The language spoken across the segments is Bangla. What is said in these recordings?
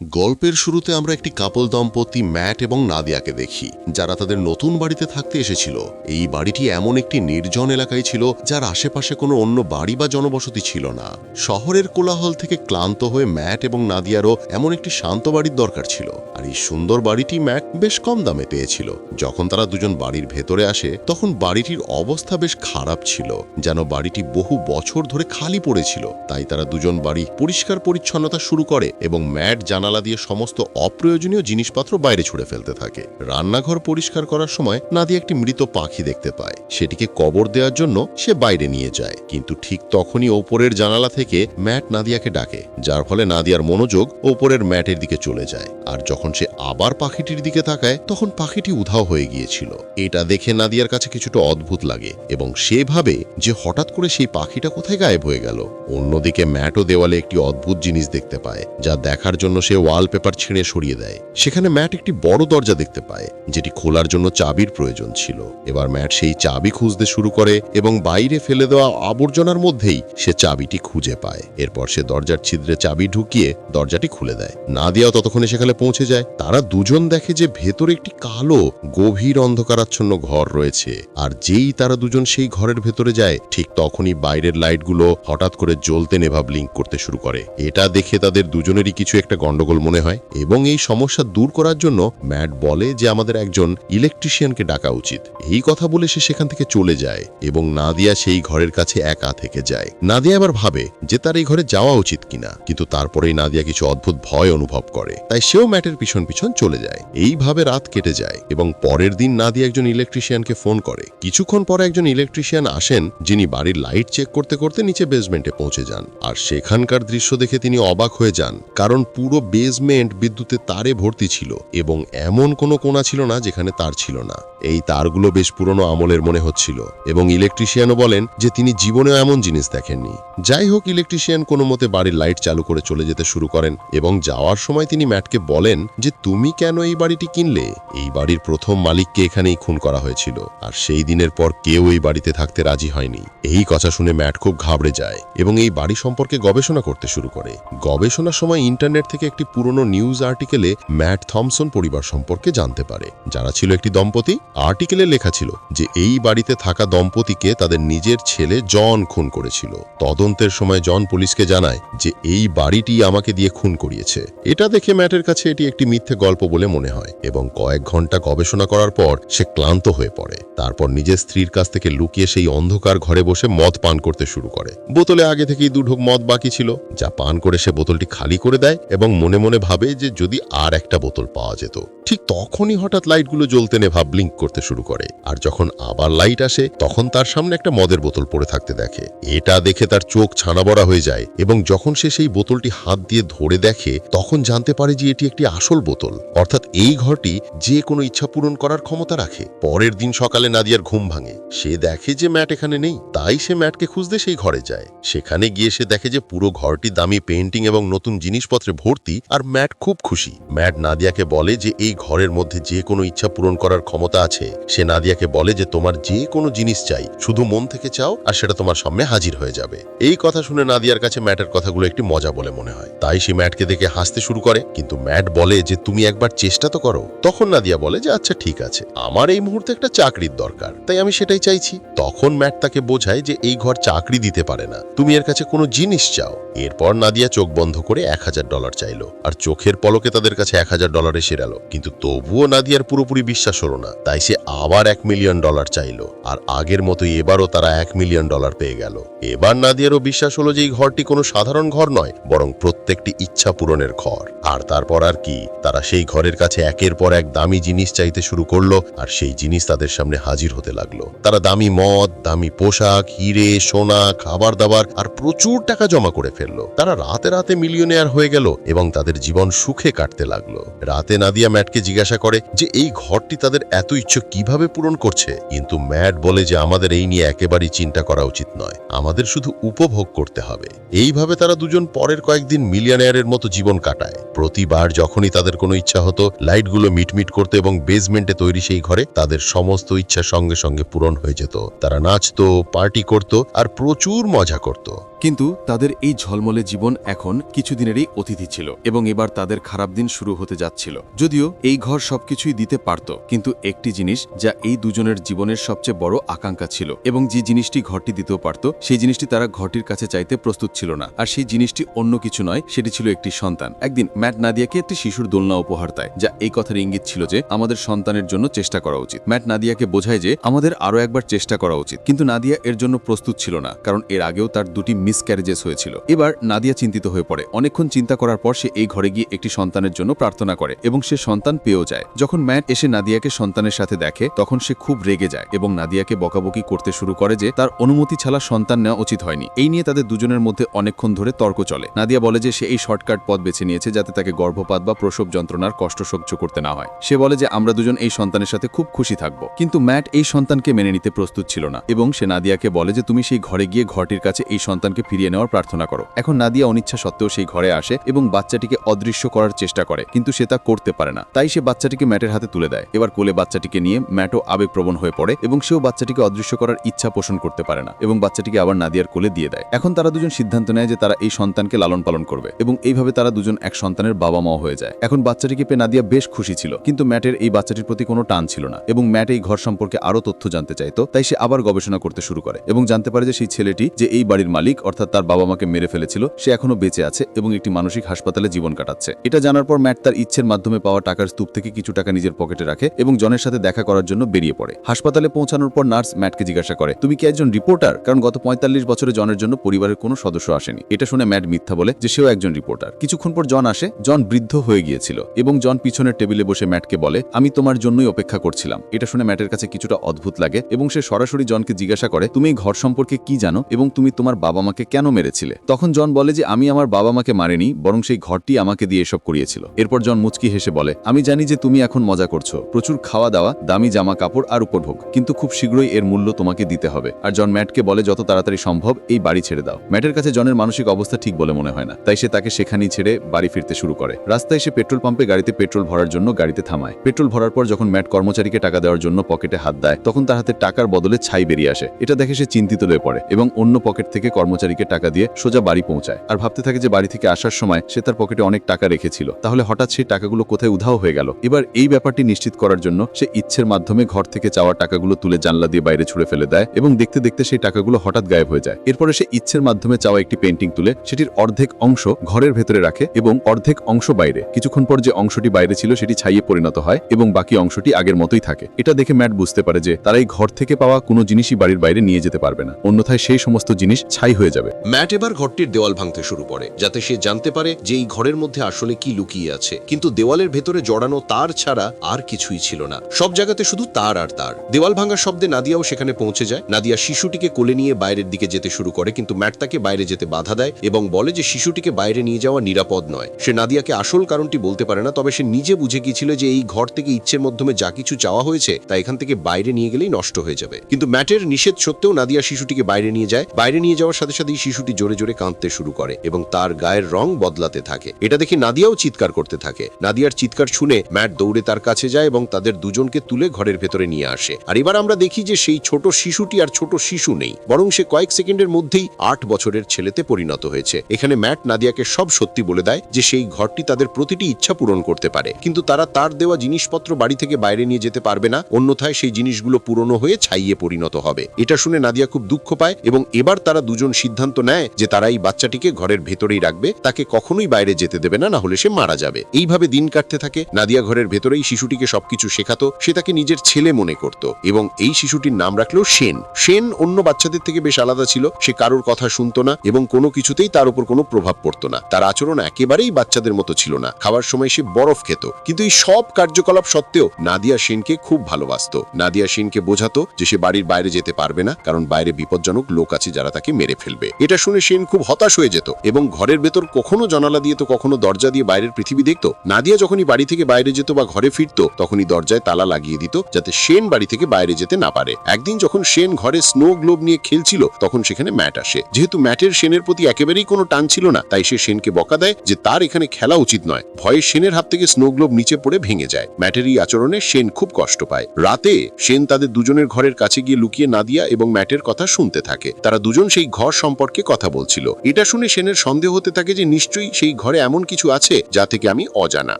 গল্পের শুরুতে আমরা একটি কাপল দম্পতি ম্যাট এবং নাদিয়াকে দেখি, যারা তাদের নতুন বাড়িতে থাকতে এসেছিল। এই বাড়িটি এমন একটি নির্জন এলাকায় ছিল, যার আশেপাশে কোনো অন্য বাড়ি বা জনবসতি ছিল না। শহরের কোলাহল থেকে ক্লান্ত হয়ে ম্যাট এবং নাদিয়ারও এমন একটি শান্ত বাড়ির দরকার ছিল। আর এই সুন্দর বাড়িটি ম্যাট বেশ কম দামে পেয়েছিল। যখন তারা দুজন বাড়ির ভেতরে আসে, তখন বাড়িটির অবস্থা বেশ খারাপ ছিল, যেন বাড়িটি বহু বছর ধরে খালি পড়েছিল। তাই তারা দুজন বাড়ি পরিষ্কার পরিচ্ছন্নতা শুরু করে এবং ম্যাট জানালা দিয়ে সমস্ত অপ্রয়োজনীয় জিনিসপত্র বাইরে ছুড়ে ফেলতে থাকে। রান্নাঘর পরিষ্কার করার সময় নাদিয়া একটি মৃত পাখি দেখতে পায়। সেটিকে কবর দেওয়ার জন্য সে বাইরে নিয়ে যায়। কিন্তু ঠিক তখনই ওপরের জানালা থেকে ম্যাট নাদিয়াকে ডাকে, যার ফলে নাদিয়ার মনোযোগ ওপরের ম্যাটের দিকে চলে যায়। আর যখন সে আবার পাখিটির দিকে তাকায়, তখন পাখিটি উধাও হয়ে গিয়েছিল। এটা দেখে নাদিয়ার কাছে কিছুটা অদ্ভুত লাগে এবং সে ভাবে যে হঠাৎ করে সেই পাখিটা কোথায় গায়েব হয়ে গেল। অন্যদিকে ম্যাটও দেওয়ালে একটি অদ্ভুত জিনিস দেখতে পায়, যা দেখার জন্য সে ওয়ালপেপার ছিঁড়ে সরিয়ে দেয়। সেখানে ম্যাট একটি বড় দরজা দেখতে পায়, যেটি খোলার জন্য চাবির প্রয়োজন ছিল। এবার ম্যাট সেই চাবি খুঁজতে শুরু করে এবং বাইরে ফেলে দেওয়া আবর্জনার মধ্যেই সে চাবিটি খুঁজে পায়। এরপর সে দরজার ছিদ্রে চাবি ঢুকিয়ে দরজাটি খুলে দেয়। না নাদিয়াও ততক্ষণে সেখানে পৌঁছে যায়। তারা দুজন দেখে যে ভেতরে একটি কালো, গভীর অন্ধকারাচ্ছন্ন ঘর রয়েছে। আর যেই তারা দুজন সেই ঘরের ভেতরে যায়, ঠিক তখনই বাইরের লাইটগুলো হঠাৎ করে জ্বলতে নেভা ব্লিঙ্ক করতে শুরু করে। এটা দেখে তাদের দুজনেরই কিছু একটা গন্ডগোল মনে হয় এবং এই সমস্যা দূর করার জন্য ম্যাট বলে যে আমাদের একজন ইলেকট্রিশিয়ানকে ডাকা উচিত। এই কথা বলে সে সেখান থেকে চলে যায় এবং নাদিয়া সেই ঘরের কাছে একা থেকে যায়। নাদিয়া এবার ভাবে যে তার এই ঘরে যাওয়া উচিত কিনা, কিন্তু তারপরেই নাদিয়া কিছু অদ্ভুত ভয় অনুভব করে, তাই সেও ম্যাটের পিছন পিছন চলে যায়। এইভাবে রাত কেটে যায় এবং পরের দিন নাদিয়া একজন ইলেকট্রিশিয়ানকে ফোন করে। কিছুক্ষণ পরে একজন ইলেকট্রিশিয়ান আসেন, যিনি বাড়ির লাইট চেক করতে করতে নিচে বেসমেন্টে পৌঁছে যান। আর সেখানকার দৃশ্য দেখে তিনি অবাক হয়ে যান, কারণ পুরো বেসমেন্ট বিদ্যুতের তারে ভর্তি ছিল এবং এমন কোনো কোণা ছিল না যেখানে তার ছিল না। এই তারগুলো বেশ পুরনো আমলের মনে হচ্ছিল এবং ইলেকট্রিশিয়ানও বলেন যে তিনি জীবনেও এমন জিনিস দেখেননি। যাই হোক, ইলেকট্রিশিয়ান কোনো মতে বাড়ির লাইট চালু করে চলে যেতে শুরু করেন এবং যাওয়ার সময় তিনি ম্যাটকে বলেন যে, তুমি কেন এই বাড়িটি কিনলে? এই বাড়ির প্রথম মালিককে এখানেই খুন করা হয়েছিল আর সেই দিনের পর কেউ এই বাড়িতে থাকতে রাজি হয়নি। এই কথা শুনে ম্যাট খুব ঘাবড়ে যায় এবং এই বাড়ি সম্পর্কে গবেষণা করতে শুরু করে। গবেষণার সময় ইন্টারনেট থেকে একটি পুরনো নিউজ আর্টিকেলে ম্যাট থমসন পরিবার সম্পর্কে জানতে পারে। যারা ছিল একটি দম্পতি, আর্টিকেলে লেখা ছিল যে এই বাড়িতে থাকা দম্পতিকে তাদের নিজের ছেলে জন খুন করেছিল। তদন্তের সময় জন পুলিশকে জানায় যে এই বাড়িটি আমাকে দিয়ে খুন করিয়েছে। এটা দেখে ম্যাটের কাছে এটি একটি মিথ্যে গল্প বলে মনে হয় এবং কয়েক ঘণ্টা গবেষণা করার পর সে ক্লান্ত হয়ে পড়ে। তারপর নিজের স্ত্রীর কাছ থেকে লুকিয়ে সেই অন্ধকার ঘরে বসে মদ পান করতে শুরু করে। বোতলে আগে থেকেই দুঢোক মদ বাকি ছিল, যা পান করে সে বোতলটি খালি করে দেয় এবং মনে মনে মনে ভাবে যে যদি আর একটা বোতল পাওয়া যেত, ঠিক তখনই হঠাৎ লাইটগুলো জ্বলতে নেভা ব্লিঙ্ক করতে শুরু করে। আর যখন আবার লাইট আসে, তখন তার সামনে একটা মদের বোতল পড়ে থাকতে দেখে। এটা দেখে তার চোখ ছানাবড়া হয়ে যায় এবং যখন সে সেই বোতলটি হাত দিয়ে ধরে দেখে, তখন জানতে পারে যে এটি একটি আসল বোতল। অর্থাৎ এই ঘরটি যে কোনো ইচ্ছা পূরণ করার ক্ষমতা রাখে। পরের দিন সকালে নাদিয়ার ঘুম ভাঙে। সে দেখে যে ম্যাট এখানে নেই, তাই সে ম্যাটকে খুঁজতে সেই ঘরে যায়। সেখানে গিয়ে সে দেখে যে পুরো ঘরটি দামি পেন্টিং এবং নতুন জিনিসপত্রে ভর্তি আর ম্যাট খুব খুশি। ম্যাট নাদিয়াকে বলে যে এই ঘরের মধ্যে যে কোনো ইচ্ছা পূরণ করার ক্ষমতা আছে। সে নাদিয়াকে বলে যে তোমার যে কোনো জিনিস চাই, শুধু মন থেকে চাও আর সেটা তোমার সামনে হাজির হয়ে যাবে। এই কথা শুনে নাদিয়ার কাছে ম্যাটের কথাগুলো একটি মজা বলে মনে হয়। তাই সে ম্যাটকে দেখে হাসতে শুরু করে। কিন্তু ম্যাট বলে যে তুমি একবার চেষ্টা তো করো। তখন নাদিয়া বলে যে আচ্ছা ঠিক আছে। আমার এই মুহূর্তে একটা চাকরির দরকার, তাই আমি সেটাই চাইছি। তখন ম্যাট তাকে বোঝায় যে এই ঘর চাকরি দিতে পারে না। তুমি এর কাছে কোনো জিনিস চাও। এরপর নাদিয়া চোখ বন্ধ করে এক হাজার ডলার চাইলো। আর চোখের পলকে তাদের কাছে এক হাজার ডলার এসে গেল কিন্তু তবুও নাদিয়ার পুরোপুরি বিশ্বাস হলো না, তাই সে আবার এক মিলিয়ন ডলার চাইলো, আর আগের মতোই এবারও তারা এক মিলিয়ন ডলার পেয়ে গেল। এবার নাদিয়ারও বিশ্বাস হলো যে এই ঘরটি কোনো সাধারণ ঘর নয়, বরং প্রত্যেকটি ইচ্ছা পূরণের ঘর। আর তারপর আর কি, তারা সেই ঘরের কাছে একের পর এক দামি জিনিস চাইতে শুরু করল, আর সেই জিনিস তাদের সামনে হাজির হতে লাগল। তারা দামি মদ, দামি পোশাক, হিরে, সোনা, খাবার দাবার, আর প্রচুর টাকা জমা করে ফেলল। তারা রাতে রাতে মিলিয়নেয়ার হয়ে গেল, এবং তাদের জীবন সুখে কাটতে লাগল। রাতে নাদিয়া ম্যাটকে জিজ্ঞাসা করে যে, এই ঘরটি তাদের এত ইচ্ছে কীভাবে পূরণ করছে? কিন্তু ম্যাট বলে যে, আমাদের এই নিয়ে একেবারেই চিন্তা করা উচিত নয়। আমাদের শুধু উপভোগ করতে হবে। এইভাবে তারা দুজন পরের কয়েকদিন মিলিয়নেয়ারের মতো জীবন কাটায়। প্রতিবার যখনই তাদের কোনো ইচ্ছা হতো, লাইটগুলো মিটমিট করতে এবং বেসমেন্টে তৈরি সেই ঘরে তাদের সমস্ত ইচ্ছা সঙ্গে সঙ্গে পূরণ হয়ে যেত। তারা নাচতো, পার্টি করত আর প্রচুর মজা করত। কিন্তু তাদের এই ঝলমলে জীবন এখন কিছুদিনেরই অতিথি ছিল। এবং এবার তাদের খারাপ দিন শুরু হতে যাচ্ছিল। যদিও এই ঘর সবকিছুই দিতে পারত, কিন্তু একটি জিনিস যা এই দুজনের জীবনের সবচেয়ে বড় আকাঙ্ক্ষা ছিল এবং যে জিনিসটি ঘরটি দিতেও পারত, সেই জিনিসটি তারা ঘরটির কাছে চাইতে প্রস্তুত ছিল না। আর সেই জিনিসটি অন্য কিছু নয়, সেটি ছিল একটি সন্তান। একদিন ম্যাট নাদিয়াকে একটি শিশুর দোলনা উপহার দেয়, যা এই কথার ইঙ্গিত ছিল যে আমাদের সন্তানের জন্য চেষ্টা করা উচিত। ম্যাট নাদিয়াকে বোঝায় যে আমাদের আরও একবার চেষ্টা করা উচিত, কিন্তু নাদিয়া এর জন্য প্রস্তুত ছিল না, কারণ এর আগেও তার দুটি মিসক্যারেজেস হয়েছিল। এবার নাদিয়া চিন্তিত হয়ে পড়ে। অনেকক্ষণ চিন্তা করার পর সে এই ঘরে গিয়ে একটি সন্তানের জন্য প্রার্থনা করে এবং সে সন্তান পেয়েও যায়। যখন ম্যাট এসে নাদিয়াকে সন্তানের সাথে দেখে, তখন সে খুব রেগে যায় এবং নাদিয়াকে বকাবকি করতে শুরু করে যে তার অনুমতি ছাড়া সন্তান নেওয়া উচিত হয়নি। এই নিয়ে তাদের দুজনের মধ্যে অনেকক্ষণ ধরে তর্ক চলে। নাদিয়া বলে যে সে এই শর্টকাট পথ বেছে নিয়েছে যাতে তাকে গর্ভপাত বা প্রসব যন্ত্রণার কষ্ট সহ্য করতে না হয়। সে বলে যে, আমরা দুজন এই সন্তানের সাথে খুব খুশি থাকব। কিন্তু ম্যাট এই সন্তানকে মেনে নিতে প্রস্তুত ছিল না এবং সে নাদিয়াকে বলে যে, তুমি সেই ঘরে গিয়ে ঘরটির কাছে এই সন্তানকে ফিরিয়ে নেওয়ার প্রার্থনা করো। এখন নাদিয়া অনিচ্ছা সত্ত্বেও সেই ঘরে আসে এবং বাচ্চাটিকে অদৃশ্য করার চেষ্টা করে, কিন্তু সে তা করতে পারে না। তাই সে বাচ্চাটিকে ম্যাটের হাতে তুলে দেয়। এবার কোলে বাচ্চাটিকে নিয়ে ম্যাটও আবেগপ্রবণ হয়ে পড়ে এবং সেও বাচ্চাটিকে অদৃশ্য করার ইচ্ছা পোষণ করতে পারে না এবং বাচ্চাটিকে আবার নাদিয়ার কোলে দিয়ে দেয়। এখন তারা দুজন সিদ্ধান্ত নেয় যে তারা এই সন্তানকে লালন পালন করবে এবং এইভাবে তারা দুজন এক সন্তানের বাবা মাও হয়ে যায়। এখন বাচ্চাটিকে পেয়ে নাদিয়া বেশ খুশি ছিল, কিন্তু ম্যাটের এই বাচ্চাটির প্রতি কোনো টান ছিল না এবং ম্যাট এই ঘর সম্পর্কে আরও তথ্য জানতে চাইতো, তাই সে আবার গবেষণা করতে শুরু করে এবং জানতে পারে যে সেই ছেলেটি যে এই বাড়ির মালিক, অর্থাৎ তার বাবা মাকে মেরে ফেলেছিল, সে এখনও বেঁচে আছে এবং একটি মানসিক হাসপাতালে জীবন কাটাচ্ছে। এটা জানার পর ম্যাট তার ইচ্ছের মাধ্যমে পাওয়া টাকার স্তূপ থেকে কিছু টাকা নিজের পকেটে রাখে এবং জনের সাথে দেখা করার জন্য বেরিয়ে পড়ে। হাসপাতালে পৌঁছানোর পর নার্স ম্যাটকে জিজ্ঞাসা করে, তুমি কি একজন রিপোর্টার? কারণ গত পঁয়তাল্লিশ বছরে জনের জন্য পরিবারের কোনো সদস্য আসেনি। এটা শুনে ম্যাট মিথ্যা বলে যে সেও একজন রিপোর্টার। কিছুক্ষণ পর জন আসে, জন বৃদ্ধ হয়ে গিয়েছিল এবং জন পিছনের টেবিলে বসে ম্যাটকে বলে, আমি তোমার জন্যই অপেক্ষা করছিলাম। এটা শুনে ম্যাটের কাছে কিছুটা অদ্ভুত লাগে এবং সে সরাসরি জনকে জিজ্ঞাসা করে, তুমি ঘর সম্পর্কে কি জানো এবং তুমি তোমার বাবা মাকে কেন মেরেছিলে? তখন জন বলে যে, আমি আমার বাবা মাকে মারিনি, বরং সেই ঘরটি আমাকে দিয়ে এসব করিয়েছিল। এরপর জন মুচকি হেসে বলে, আমি জানি যে তুমি এখন মজা করছ। প্রচুর খাওয়া দাওয়া, দামি জামা কাপড় আর উপভোগ। কিন্তু খুব শীঘ্রই এর মূল্য তোমাকে দিতে হবে। আর জন ম্যাটকে বলে, যত তাড়াতাড়ি সম্ভব এই বাড়ি ছেড়ে দাও। ম্যাটের কাছে জনের মানসিক অবস্থা ঠিক বলে মনে হয় না। তাই সে তাকে সেখানেই ছেড়ে বাড়ি ফিরতে শুরু করে। রাস্তায় সে পেট্রোল পাম্পে গাড়িতে পেট্রোল ভরার জন্য গাড়িতে থামায়। পেট্রোল ভরার পর যখন ম্যাট কর্মচারীকে টাকা দেওয়ার জন্য পকেটে হাত দেয়, তখন তার হাতে টাকার বদলে ছাই বেরিয়ে আসে। এটা দেখে সে চিন্তিত হয়ে পড়ে এবং অন্য পকেট থেকে কর্মচারীকে টাকা দিয়ে সোজা বাড়ি পৌঁছায়। আর ভাবতে থাকে যে বাড়ি থেকে আসার সময় সে তার পকেটে অনেক টাকা রেখেছিল। তাহলে হঠাৎ সেই টাকাগুলো কোথায় উধাও হয়ে গেল? এবার এই ব্যাপারটি নিশ্চিত করার জন্য সে ইচ্ছের মাধ্যমে ঘর থেকে চাওয়া টাকাগুলো তুলে জানলা দিয়ে বাইরে ছুড়ে ফেলে দেয় এবং দেখতে দেখতে সেই টাকাগুলো হঠাৎ গায়েব হয়ে যায়। এরপরে সে ইচ্ছের মাধ্যমে চাওয়া একটি পেন্টিং তুলে, সেটির অর্ধেক অংশ ঘরের ভেতরে রাখে এবং অর্ধেক অংশ বাইরে। কিছুক্ষণ পর যে অংশটি বাইরে ছিল, সেটি ছাইয়ে পরিণত হয় এবং বাকি অংশটি আগের মতোই থাকে। এটা দেখে ম্যাট বুঝতে পারে যে তারা এই ঘর থেকে পাওয়া কোনো জিনিসই বাড়ির বাইরে নিয়ে যেতে পারবে না। অন্যথায় সেই সমস্ত জিনিস ছাই হয়ে যাবে। ম্যাট এবার ঘরটির দেওয়াল ভাঙতে শুরু করে, যাতে সে জানতে পারে যে এই ঘরের মধ্যে আসলে কি লুকিয়ে আছে। কিন্তু দেওয়ালের ভেতরে জড়ানো তার ছাড়া আর কিছুই ছিল না। সব জায়গাতে শুধু তার আর তার। দেওয়াল ভাঙার শব্দে নাদিয়াও সেখানে পৌঁছে যায়। নাদিয়া শিশুটিকে কোলে নিয়ে বাইরের দিকে যেতে শুরু করে, কিন্তু ম্যাট তাকে বাইরে যেতে বাধা দেয় এবং বলে যে শিশুটিকে বাইরে নিয়ে যাওয়া নিরাপদ নয়। সে নাদিয়াকে আসল কারণটি বলতে পারে না, তবে সে নিজে বুঝে গিয়েছিল যে এই ঘর থেকে ইচ্ছের মাধ্যমে যা কিছু চাওয়া হয়েছে তা এখান থেকে বাইরে নিয়ে গেলেই নষ্ট হয়ে যাবে। কিন্তু ম্যাটের নিষেধ সত্ত্বেও নাদিয়া শিশুটিকে বাইরে নিয়ে যায়। বাইরে নিয়ে যাওয়ার সাথে সাথেই শিশুটি জোরে জোরে কাঁদতে শুরু করে এবং তার গায়ের রং বদলাতে থাকে। এটা দেখে নাদিয়াও চিৎকার করতে থাকে। নাদিয়ার চিৎকার শুনে ম্যাট দৌড়ে তার কাছে যায় এবং তাদের দুজনকে তুলে ঘরের ভেতরে নিয়ে আসে। আর এবার আমরা দেখি যে সেই ছোট শিশুটি আর ছোট শিশু নেই, বরং সে কয়েক সেকেন্ডের মধ্যেই আট বছরের ছেলেতে পরিণত হয়েছে। এখানে ম্যাট নাদিয়াকে সব সত্যি বলে দেয় যে সেই ঘরটি তাদের প্রতিটি ইচ্ছা পূরণ করতে পারে। কিন্তু তারা তার দেওয়া জিনিসপত্র বাড়ি থেকে বাইরে নিয়ে যেতে পারবে না, অন্যথায় সেই জিনিসগুলো পুরনো হয়ে ছাইয়ে পরিণত হবে। এটা শুনে নাদিয়া খুব দুঃখ পায় এবং এবার তারা দুজন সিদ্ধান্ত নেয় যে তারা এই বাচ্চাটিকে ঘরের ভেতরেই রাখবে, তাকে কখনোই বাইরে যেতে দেবে না না হলে সে মারা যাবে। এইভাবে দিন কাটতে থাকে। নাদিয়া ঘরের ভেতরেই শিশুটিকে সবকিছু শেখাতো। সে তাকে নিজের ছেলে মনে করত। এবং এই শিশুটির নাম রাখল সেন। সেন অন্য বাচ্চাদের থেকে বেশ আলাদা ছিল। সে কারোর কথা শুনতো না এবং কোনো কিছুতেই তার উপর কোনো প্রভাব পড়তো না। তার আচরণ একেবারেই বাচ্চাদের মতো ছিল না। খাওয়ার সময় সে বরফ খেত। কিন্তু এই সব কার্যকলাপ সত্ত্বেও নাদিয়া সেনকে খুব ভালোবাসতো। নাদিয়া সেনকে বোঝাতো যে সে বাড়ির বাইরে যেতে পারবে না, কারণ বাইরে বিপজ্জনক লোক আছে যারা তাকে মেরে ফেলবে। এটা শুনে সেন খুব হতাশ হয়ে যেত এবং ঘরের ভেতর কখনো জানালা দিয়ে তো কখনো দরজা দিয়ে বাইরের পৃথিবী দেখতো? নাদিয়া যখনই বাড়ি থেকে বাইরে যেত বা ঘরে ফিরতো, তখনই দরজায় তালা লাগিয়ে দিত যাতে সেন বাড়ি থেকে বাইরে যেতে না পারে। একদিন যখন সেন ঘরে স্নো গ্লোব নিয়ে খেলছিল, তখন সেখানে ম্যাট আসে। যেহেতু ম্যাটের সেনের প্রতি একেবারেই কোনো টান ছিল না, তাই সে সেনকে বকা দেয় যে তার এখানে খেলা উচিত নয়। ভয়ে সেনের হাত থেকে স্নো গ্লোব নিচে পড়ে ভেঙে যায়। ম্যাটের এই আচরণে সেন খুব কষ্ট পায়। রাতে সেন তাদের দুজনের ঘরের কাছে গিয়ে লুকিয়ে নাদিয়া এবং ম্যাটের কথা শুনতে থাকে। তারা দুজন সেই ঘর সম্পর্কে কথা বলছিল। এটা শুনে সেনের সন্দেহ হতে থাকে যে নিশ্চয়ই সেই ঘরে এমন কিছু আছে যা থেকে আমি অজানা।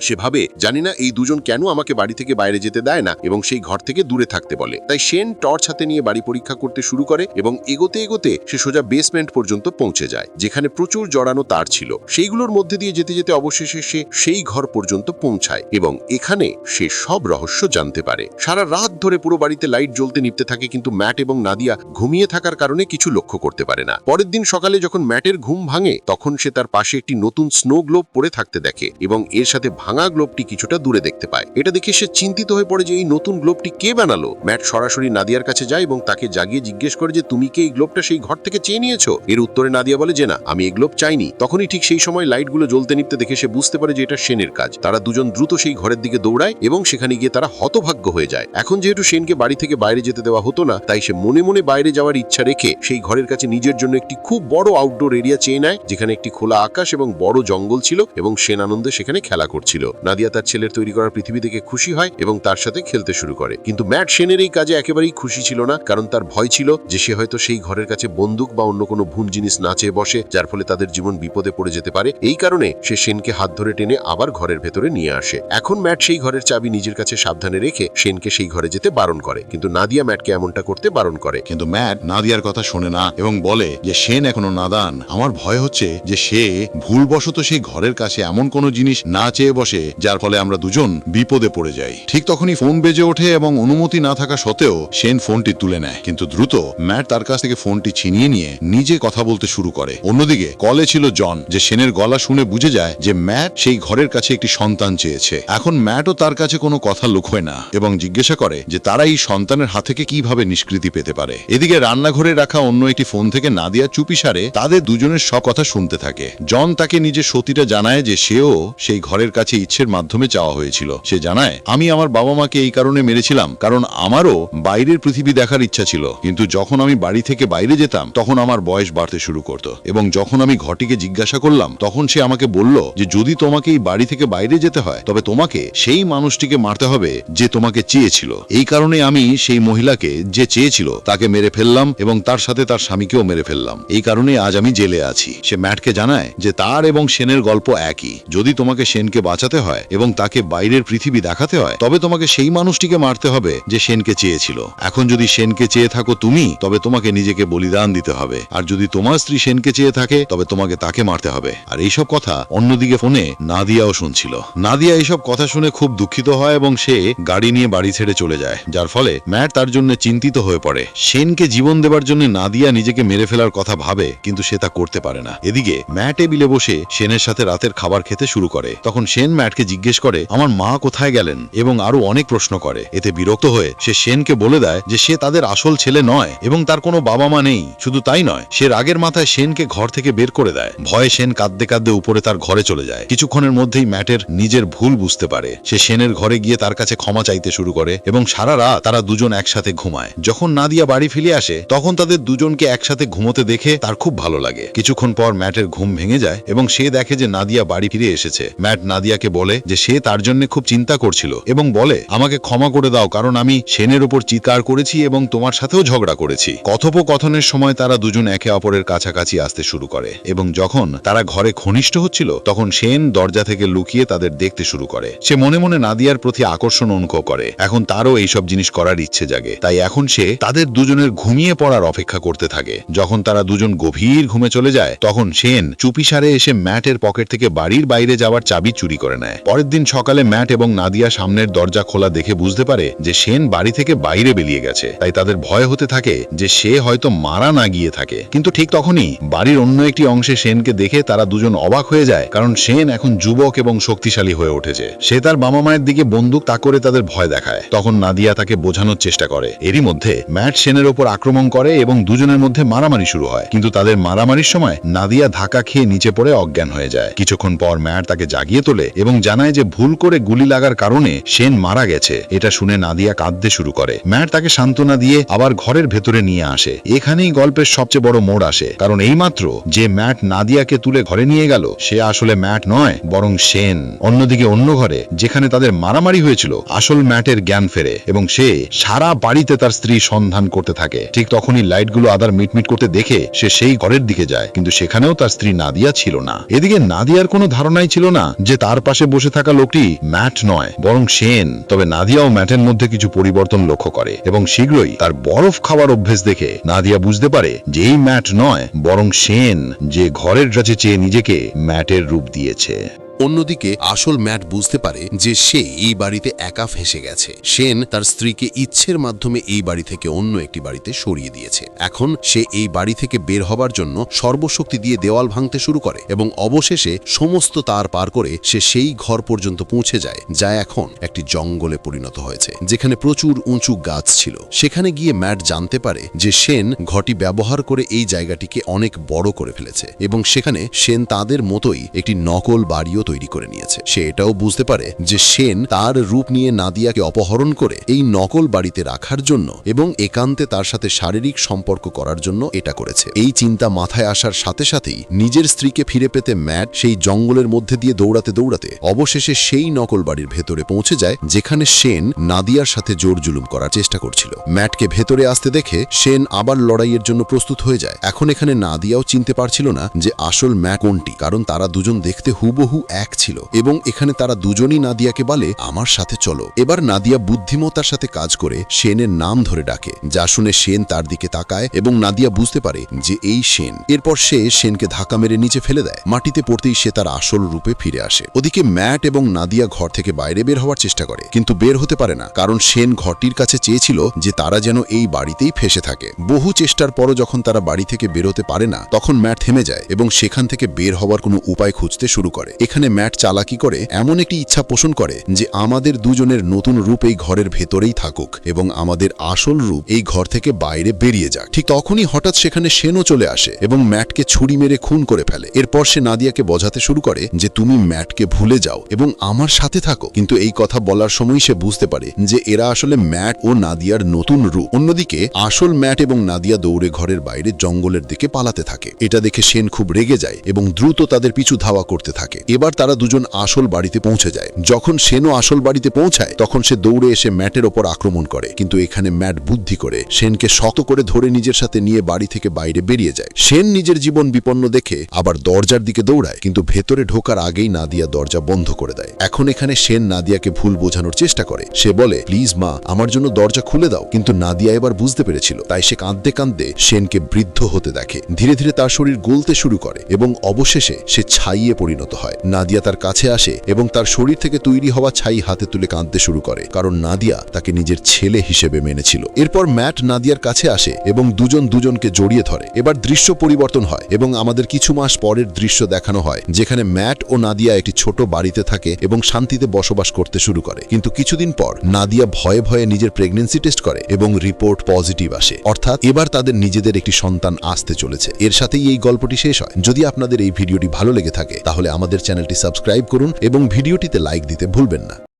সে ভাবে জানি না এই দুজন কেন আমাকে বাড়ি থেকে বাইরে যেতে দেয় না এবং সেই ঘর থেকে দূরে থাকতে বলে। তাই সেন টর্চ হাতে নিয়ে বাড়ি পরীক্ষা করতে শুরু করে এবং এগোতে এগোতে সে সোজা বেসমেন্ট পর্যন্ত পৌঁছে যায়, যেখানে প্রচুর জড়ানো তার ছিল। সেইগুলোর মধ্যে দিয়ে যেতে যেতে অবশেষে সে সেই ঘর পর্যন্ত পৌঁছায় এবং এখানে সে সব রহস্য জানতে পারে। সারা রাত ধরে পুরো বাড়িতে লাইট জ্বলতে নিপতে থাকে কিন্তু ম্যাট এবং নাদিয়া ঘুমিয়ে থাকার কারণে কিছু লক্ষ্য করতে পারে না। পরের দিন সকালে যখন ম্যাটের ঘুম ভাঙে, তখন সে তার পাশে একটি নতুন স্নো গ্লোব পড়ে থাকতে দেখে এবং এর সাথে ভাঙা গ্লোবটি কিছুটা দূরে দেখতে পায়। এটা দেখে সে চিন্তিত হয়ে পড়ে যে এই নতুন গ্লোবটি কে বানালো? ম্যাট সরাসরি নাদিয়ার কাছে যায় এবং তাকে জাগিয়ে জিজ্ঞেস করে যে, তুমি কি এই গ্লোবটা সেই ঘর থেকে চেয়ে নিয়েছো? এর উত্তরে নাদিয়া বলে, যে না, আমি এই গ্লোব চাইনি। তখনই ঠিক সেই সময় লাইটগুলো জ্বলতে নিপতে দেখে সে বুঝতে পারে যে এটা সেনের কাজ। তারা দুজন দ্রুত সেই ঘরের দিকে দৌড়ায় এবং সেখানে গিয়ে তারা হতভাগ্য হয়ে যায়। এখন যেহেতু সেনকে বাড়ি থেকে বাইরে যেতে দেওয়া হতো না, তাই সে মনে মনে বাইরে যাওয়ার ইচ্ছা রেখে সেই ঘরের কাছে নিজের জন্য একটি খুব বড় আউটডোর এরিয়া চেয়ে নেয়, যেখানে একটি খোলা আকাশ এবং বড় জঙ্গল ছিল এবং সেন আনন্দে সেখানে খেলা করছিল। নাদিয়া তার ছেলের তৈরি করা পৃথিবী দেখে খুশি হয় এবং তার সাথে খেলতে শুরু করে। কিন্তু ম্যাট সেনের এই কাজে একেবারেই খুশি ছিল না, কারণ তার ভয় ছিল যে সে হয়তো সেই ঘরের কাছে বন্দুক বা অন্য কোনো ভুল জিনিস না চেয়ে বসে, যার ফলে তাদের জীবন বিপদে পড়ে যেতে পারে। এই কারণে সে সেনকে হাত ধরে টেনে আবার ঘরের ভেতরে নিয়ে আসে। এখন ম্যাট সেই ঘরের চাবি নিজের কাছে সাবধানে রেখে সেনকে সেই ঘরে যেতে বারণ করে। কিন্তু নাদিয়া ম্যাটকে এমনটা করতে বারণ করে। কিন্তু ম্যাট নাদিয়ার কথা শোনে না এবং বলে যে, সেন এখনও নাদান। আমার ভয় হচ্ছে যে সে ভুলবশত সেই ঘরের কাছে এমন কোনো জিনিস না চেয়ে বসে, যার ফলে আমরা দুজন বিপদে পড়ে যাই। ঠিক তখনই ফোন বেজে ওঠে এবং অনুমতি না থাকা সত্ত্বেও সেন ফোনটি তুলে নেয়। কিন্তু দ্রুত ম্যাট তার কাছ থেকে ফোনটি ছিনিয়ে নিয়ে নিজে কথা বলতে শুরু করে। অন্যদিকে কলে ছিল জন, যে সেনের গলা শুনে বুঝে যায় যে ম্যাট সেই ঘরের কাছে একটি সন্তান চেয়েছে। এখন ম্যাটও তার কাছে কোনো কথা লুকোয় না এবং জিজ্ঞাসা করে যে তারা এই সন্তানের হাত থেকে কীভাবে নিষ্কৃতি পেতে পারে। এদিকে রান্নাঘরে রাখা অন্য একটি ফোন থেকে নাদিয়া চুপি সারে তাদের দুজনের সব কথা শুনতে থাকে। জন তাকে নিজে নিজের সতীটা জানায় যে সেও সেই ঘরের কাছে ইচ্ছের মাধ্যমে চাওয়া হয়েছিল। সে জানায়, আমি আমার বাবা মাকে এই কারণে মেরেছিলাম, কারণ আমারও বাইরের পৃথিবী দেখার ইচ্ছা ছিল। কিন্তু যখন আমি বাড়ি থেকে বাইরে যেতাম, তখন আমার বয়স বাড়তে শুরু করত। এবং যখন আমি ঘটিকে জিজ্ঞাসা করলাম, তখন সে আমাকে বলল যে, যদি তোমাকে এই বাড়ি থেকে বাইরে যেতে হয়, তবে তোমাকে সেই মানুষটিকে মারতে হবে যে তোমাকে চেয়েছিল। এই কারণে আমি সেই মহিলাকে যে চেয়েছিল, তাকে মেরে ফেললাম এবং তার সাথে তার স্বামীকেও মেরে ফেললাম। এই কারণে আজ আমি জেলে আছি। সে ম্যাটকে জানায় যে, তার এবং সেনের গল্প একই। যদি তোমাকে সেনকে বাঁচাতে হয় এবং তাকে বাইরের পৃথিবী দেখাতে হয়, তবে তোমাকে সেই মানুষটিকে মারতে হবে যে সেনকে চেয়েছিল। এখন যদি সেনকে চেয়ে থাকো তুমি, তবে তোমাকে নিজেকে বলিদান দিতে হবে। আর যদি তোমার স্ত্রী সেনকে চেয়ে থাকে, তবে তোমাকে তাকে মারতে হবে। আর এইসব কথা অন্যদিকে ফোনে নাদিয়াও শুনছিল। নাদিয়া এইসব কথা শুনে খুব দুঃখিত হয় এবং সে গাড়ি নিয়ে বাড়ি ছেড়ে চলে যায়। যার ফলে ম্যাট তার জন্য চিন্তিত হয়ে পড়ে। সেনকে জীবন দেবার জন্য নাদিয়া নিজেকে মেরে ফেলার কথা ভাবে, কিন্তু সে তা করতে পারে না। এদিকে ম্যাট টেবিলে বসে সেনের সাথে রাতের খাবার খেতে শুরু করে। তখন সেন ম্যাটকে জিজ্ঞেস করে, আমার মা কোথায় গেলেন? এবং আরও অনেক প্রশ্ন করে। এতে বিরক্ত হয়ে সে সেনকে বলে দেয় যে, সে তাদের আসল ছেলে নয় এবং তার কোনো বাবা মা নেই। শুধু তাই নয়, সে রাগের মাথায় সেনকে ঘর থেকে বের করে দেয়। ভয়ে সেন কাঁদতে কাঁদতে উপরে তার ঘরে চলে যায়। কিছুক্ষণের মধ্যেই ম্যাটের নিজের ভুল বুঝতে পারে। সে সেনের ঘরে গিয়ে তার কাছে ক্ষমা চাইতে শুরু করে এবং সারা রাত তারা দুজন একসাথে ঘুমায়। যখন নাদিয়া বাড়ি ফিরে আসে, তখন তাদের দুজনকে একসাথে ঘুমোতে দেখে তার খুব ভালো লাগে। কিছুক্ষণ পর ম্যাটের ঘুম ভেঙে যায় এবং সে দেখে যে নাদিয়া বাড়ি ফিরে এসেছে। ম্যাট নাদিয়াকে বলে যে সে তার জন্য খুব চিন্তা করছিল এবং বলে, আমাকে ক্ষমা করে দাও, কারণ আমি সেনের উপর চিৎকার করেছি এবং তোমার সাথেও ঝগড়া করেছি। কথোপকথনের সময় তারা দুজন একে অপরের কাছাকাছি আসতে শুরু করে এবং যখন তারা ঘরে ঘনিষ্ঠ হচ্ছিল, তখন সেন দরজা থেকে লুকিয়ে তাদের দেখতে শুরু করে। সে মনে মনে নাদিয়ার প্রতি আকর্ষণ অনুভব করে। এখন তারও এইসব জিনিস করার ইচ্ছে জাগে। তাই এখন সে তাদের দুজনের ঘুমিয়ে পড়ার অপেক্ষা করতে থাকে। যখন তারা দুজন গভীর ঘুমে চলে যায়, তখন সেন চুপিসারে এসে ম্যাটের পকেট থেকে বাড়ির বাইরে যাওয়ার চাবি চুরি করে নেয়। পরের দিন সকালে ম্যাট এবং নাদিয়া সামনের দরজা খোলা দেখে বুঝতে পারে যে সেন বাড়ি থেকে বাইরে বেরিয়ে গেছে। তাই তাদের ভয় হতে থাকে যে সে হয়তো মারা না গিয়ে থাকে। কিন্তু ঠিক তখনই বাড়ির অন্য একটি অংশে সেনকে দেখে তারা দুজন অবাক হয়ে যায়, কারণ সেন এখন যুবক এবং শক্তিশালী হয়ে উঠেছে। সে তার বাবা মায়ের দিকে বন্দুক তা করে তাদের ভয় দেখায়। তখন নাদিয়া তাকে বোঝানোর চেষ্টা করে। এরই মধ্যে ম্যাট সেনের ওপর আক্রমণ করে এবং দুজনের মধ্যে মারামারি শুরু হয়। কিন্তু তাদের মারামারির সময় নাদিয়া ধাক্কা খেয়ে নিচে পড়ে অজ্ঞান হয়ে যায়। কিছুক্ষণ পর ম্যাট তাকে জাগিয়ে তোলে এবং জানায় যে ভুল করে গুলি লাগার কারণে সেন মারা গেছে। এটা শুনে নাদিয়া কাঁদতে শুরু করে। ম্যাট তাকে সান্ত্বনা দিয়ে আবার ঘরের ভেতরে নিয়ে আসে। এখানেই গল্পের সবচেয়ে বড় মোড় আসে। কারণ এইমাত্র যে ম্যাট নাদিয়াকে তুলে ঘরে নিয়ে গেল, সে আসলে ম্যাট নয়, বরং সেন। অন্যদিকে অন্য ঘরে, যেখানে তাদের মারামারি হয়েছিল, আসল ম্যাটের জ্ঞান ফেরে এবং সে সারা বাড়িতে তার স্ত্রী সন্ধান করতে থাকে। ঠিক তখনই লাইটগুলো আদার মিটমিট করতে দেখে সে সেই ঘরের দিকে যায়, কিন্তু সেখানেও তার স্ত্রী নাদিয়া ছিল না। এদিকে নাদিয়ার কোনো ধারণাই ছিল না যে তার পাশে বসে থাকা লোকটি ম্যাট নয়, বরং সেন। তবে নাদিয়াও ম্যাটের মধ্যে কিছু পরিবর্তন লক্ষ্য করে এবং শীঘ্রই তার বরফ খাওয়ার অভ্যেস দেখে নাদিয়া বুঝতে পারে যে এই ম্যাট নয়, বরং সেন যে ঘরের কাছে চেয়ে নিজেকে ম্যাটের রূপ দিয়েছে। অন্যদিকে আসল ম্যাট বুঝতে পারে যে সে এই বাড়িতে একা ফেসে গেছে। সেন তার স্ত্রীকে ইচ্ছের মাধ্যমে এই বাড়ি থেকে অন্য একটি বাড়িতে সরিয়ে দিয়েছে। এখন সে এই বাড়ি থেকে বের হবার জন্য সর্বশক্তি দিয়ে দেওয়াল ভাঙতে শুরু করে এবং অবশেষে সমস্ত তার পার করে সে সেই ঘর পর্যন্ত পৌঁছে যায়, যা এখন একটি জঙ্গলে পরিণত হয়েছে, যেখানে প্রচুর উঁচু গাছ ছিল। সেখানে গিয়ে ম্যাট জানতে পারে যে সেন ঘটি ব্যবহার করে এই জায়গাটিকে অনেক বড় করে ফেলেছে এবং সেখানে সেন তাদের মতোই একটি নকল বাড়িও তৈরি করে নিয়েছে। সে এটাও বুঝতে পারে যে সেন তার রূপ নিয়ে নাদিয়াকে অপহরণ করে এই নকল বাড়িতে রাখার জন্য এবং একান্তে তার সাথে শারীরিক সম্পর্ক করার জন্য এটা করেছে। এই চিন্তা মাথায় আসার সাথে সাথেই নিজের স্ত্রীকে ফিরে পেতে ম্যাট সেই জঙ্গলের মধ্যে দিয়ে দৌড়াতে দৌড়াতে অবশেষে সেই নকল বাড়ির ভেতরে পৌঁছে যায় যেখানে সেন নাদিয়ার সাথে জোর জুলুম করার চেষ্টা করছিল। ম্যাটকে ভেতরে আসতে দেখে সেন আবার লড়াইয়ের জন্য প্রস্তুত হয়ে যায়। এখন এখানে নাদিয়াও চিনতে পারছিল না যে আসল ম্যাট কোনটি, কারণ তারা দুজন দেখতে হুবহু এক ছিল এবং এখানে তারা দুজনই নাদিয়াকে বলে, আমার সাথে চলো। এবার নাদিয়া বুদ্ধিমত্তার সাথে কাজ করে সেনের নাম ধরে ডাকে, যা শুনে সেন তার দিকে তাকায় এবং নাদিয়া বুঝতে পারে যে এই সেন। এরপর সে সেনকে ধাক্কা মেরে নিচে ফেলে দেয়। মাটিতে পড়তেই সে তার আসল রূপে ফিরে আসে। ওদিকে ম্যাট এবং নাদিয়া ঘর থেকে বাইরে বের হওয়ার চেষ্টা করে, কিন্তু বের হতে পারে না, কারণ সেন ঘরটির কাছে চেয়েছিল যে তারা যেন এই বাড়িতেই ফেসে থাকে। বহু চেষ্টার পরও যখন তারা বাড়ি থেকে বেরোতে পারে না, তখন ম্যাট থেমে যায় এবং সেখান থেকে বের হওয়ার কোনো উপায় খুঁজতে শুরু করে। এখানে ম্যাট চালাকি করে এমন একটি ইচ্ছা পোষণ করে যে আমাদের দুজনের নতুন রূপ এই ঘরের ভেতরেই থাকুক এবং আমাদের আসল রূপ এই ঘর থেকে বাইরে বেরিয়ে যাক। ঠিক তখনই হঠাৎ সেখানে সেনও চলে আসে এবং ম্যাটকে ছুরি মেরে খুন করে ফেলে। এরপর সে নাদিয়াকে বোঝাতে শুরু করে যে তুমি ম্যাটকে ভুলে যাও এবং আমার সাথে থাকো। কিন্তু এই কথা বলার সময় সে বুঝতে পারে যে এরা আসলে ম্যাট ও নাদিয়ার নতুন রূপ। অন্যদিকে আসল ম্যাট এবং নাদিয়া দৌড়ে ঘরের বাইরে জঙ্গলের দিকে পালাতে থাকে। এটা দেখে সেন খুব রেগে যায় এবং দ্রুত তাদের পিছু ধাওয়া করতে থাকে। এবার তারা দুজন আসল বাড়িতে পৌঁছে যায়। যখন সেনও আসল বাড়িতে পৌঁছায়, তখন সে দৌড়ে এসে ম্যাটের ওপর আক্রমণ করে। কিন্তু এখানে ম্যাট বুদ্ধি করে, সেনকে শক্ত করে ধরে নিজের সাথে নিয়ে বাড়ি থেকে বাইরে বেরিয়ে যায়। সেন নিজের জীবন বিপন্ন দেখে আবার দরজার দিকে দৌড়ায়, কিন্তু ভেতরে ঢোকার আগেই নাদিয়া দরজা বন্ধ করে দেয়। এখন এখানে সেন নাদিয়াকে ভুল বোঝানোর চেষ্টা করে। সে বলে, প্লিজ মা, আমার জন্য দরজা খুলে দাও। কিন্তু নাদিয়া এবার বুঝতে পেরেছিল, তাই সে কাঁদতে কাঁদতে সেনকে বৃদ্ধ হতে দেখে। ধীরে ধীরে তার শরীর গলতে শুরু করে এবং অবশেষে সে ছাইয়ে পরিণত হয়। নাদিয়া তার কাছে আসে এবং তার শরীর থেকে তৈরি হওয়া ছাই হাতে তুলে কাঁদতে শুরু করে, কারণ নাদিয়া তাকে নিজের ছেলে হিসেবে মেনেছিল। এরপর ম্যাট নাদিয়ার কাছে আসে এবং দুজন দুজনকে জড়িয়ে ধরে। এবার দৃশ্য পরিবর্তন হয় এবং আমাদের কিছু মাস পরের দৃশ্য দেখানো হয়, যেখানে ম্যাট ও নাদিয়া একটি ছোট বাড়িতে থাকে এবং শান্তিতে বসবাস করতে শুরু করে। কিন্তু কিছুদিন পর নাদিয়া ভয়ে ভয়ে নিজের প্রেগনেন্সি টেস্ট করে এবং রিপোর্ট পজিটিভ আসে। অর্থাৎ এবার তাদের নিজেদের একটি সন্তান আসতে চলেছে। এর সাথেই এই গল্পটি শেষ হয়। যদি আপনাদের এই ভিডিওটি ভালো লেগে থাকে, তাহলে আমাদের চ্যানেলটি সাবস্ক্রাইব করুন এবং ভিডিওটিতে লাইক দিতে ভুলবেন না।